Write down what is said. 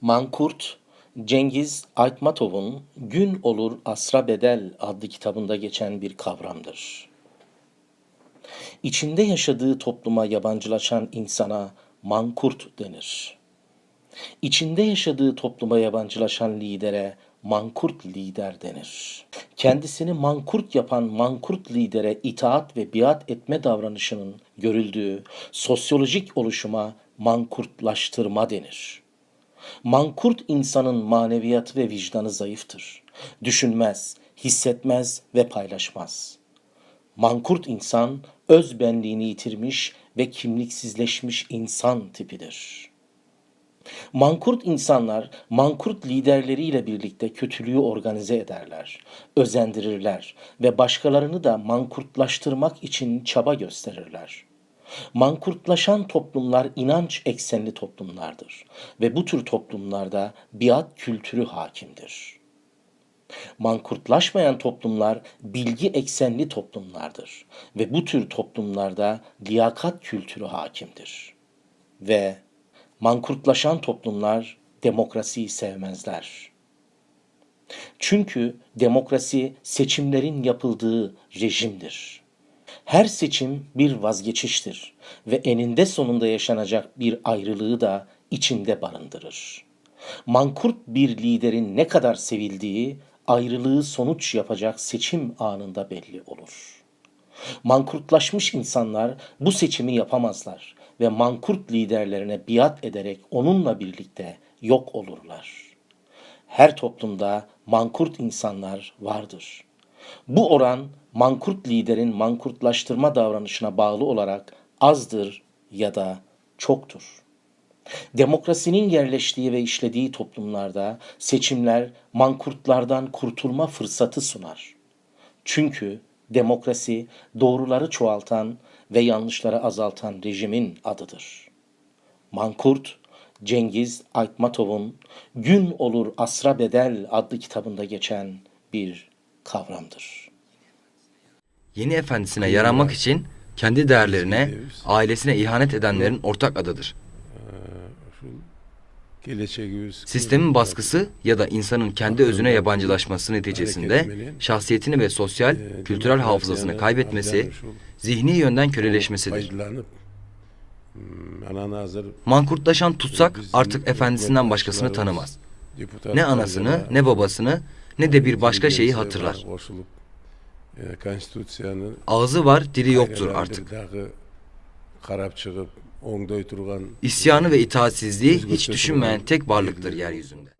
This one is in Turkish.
Mankurt, Cengiz Aytmatov'un Gün Olur Asra Bedel adlı kitabında geçen bir kavramdır. İçinde yaşadığı topluma yabancılaşan insana mankurt denir. İçinde yaşadığı topluma yabancılaşan lidere mankurt lider denir. Kendisini mankurt yapan mankurt lidere itaat ve biat etme davranışının görüldüğü sosyolojik oluşuma mankurtlaştırma denir. Mankurt insanın maneviyatı ve vicdanı zayıftır. Düşünmez, hissetmez ve paylaşmaz. Mankurt insan öz benliğini yitirmiş ve kimliksizleşmiş insan tipidir. Mankurt insanlar mankurt liderleriyle birlikte kötülüğü organize ederler, özendirirler ve başkalarını da mankurtlaştırmak için çaba gösterirler. Mankurtlaşan toplumlar inanç eksenli toplumlardır ve bu tür toplumlarda biat kültürü hakimdir. Mankurtlaşmayan toplumlar bilgi eksenli toplumlardır ve bu tür toplumlarda liyakat kültürü hakimdir. Ve mankurtlaşan toplumlar demokrasiyi sevmezler. Çünkü demokrasi seçimlerin yapıldığı rejimdir. Her seçim bir vazgeçiştir ve eninde sonunda yaşanacak bir ayrılığı da içinde barındırır. Mankurt bir liderin ne kadar sevildiği ayrılığı sonuç yapacak seçim anında belli olur. Mankurtlaşmış insanlar bu seçimi yapamazlar ve mankurt liderlerine biat ederek onunla birlikte yok olurlar. Her toplumda mankurt insanlar vardır. Bu oran mankurt liderin mankurtlaştırma davranışına bağlı olarak azdır ya da çoktur. Demokrasinin yerleştiği ve işlediği toplumlarda seçimler mankurtlardan kurtulma fırsatı sunar. Çünkü demokrasi doğruları çoğaltan ve yanlışları azaltan rejimin adıdır. Mankurt, Cengiz Aytmatov'un Gün Olur Asra Bedel adlı kitabında geçen bir kavramdır. Yeni efendisine yaranmak için kendi değerlerine, ailesine ihanet edenlerin ortak adıdır. Sistemin baskısı ya da insanın kendi özüne yabancılaşması neticesinde şahsiyetini ve sosyal, kültürel hafızasını kaybetmesi, zihni yönden köleleşmesidir. Mankurtlaşan tutsak artık efendisinden başkasını tanımaz. Ne anasını, ne babasını, ne de bir başka şeyi hatırlar. Ağzı var, dili yoktur artık. İsyanı ve itaatsizliği hiç düşünmeyen tek varlıktır yeryüzünde.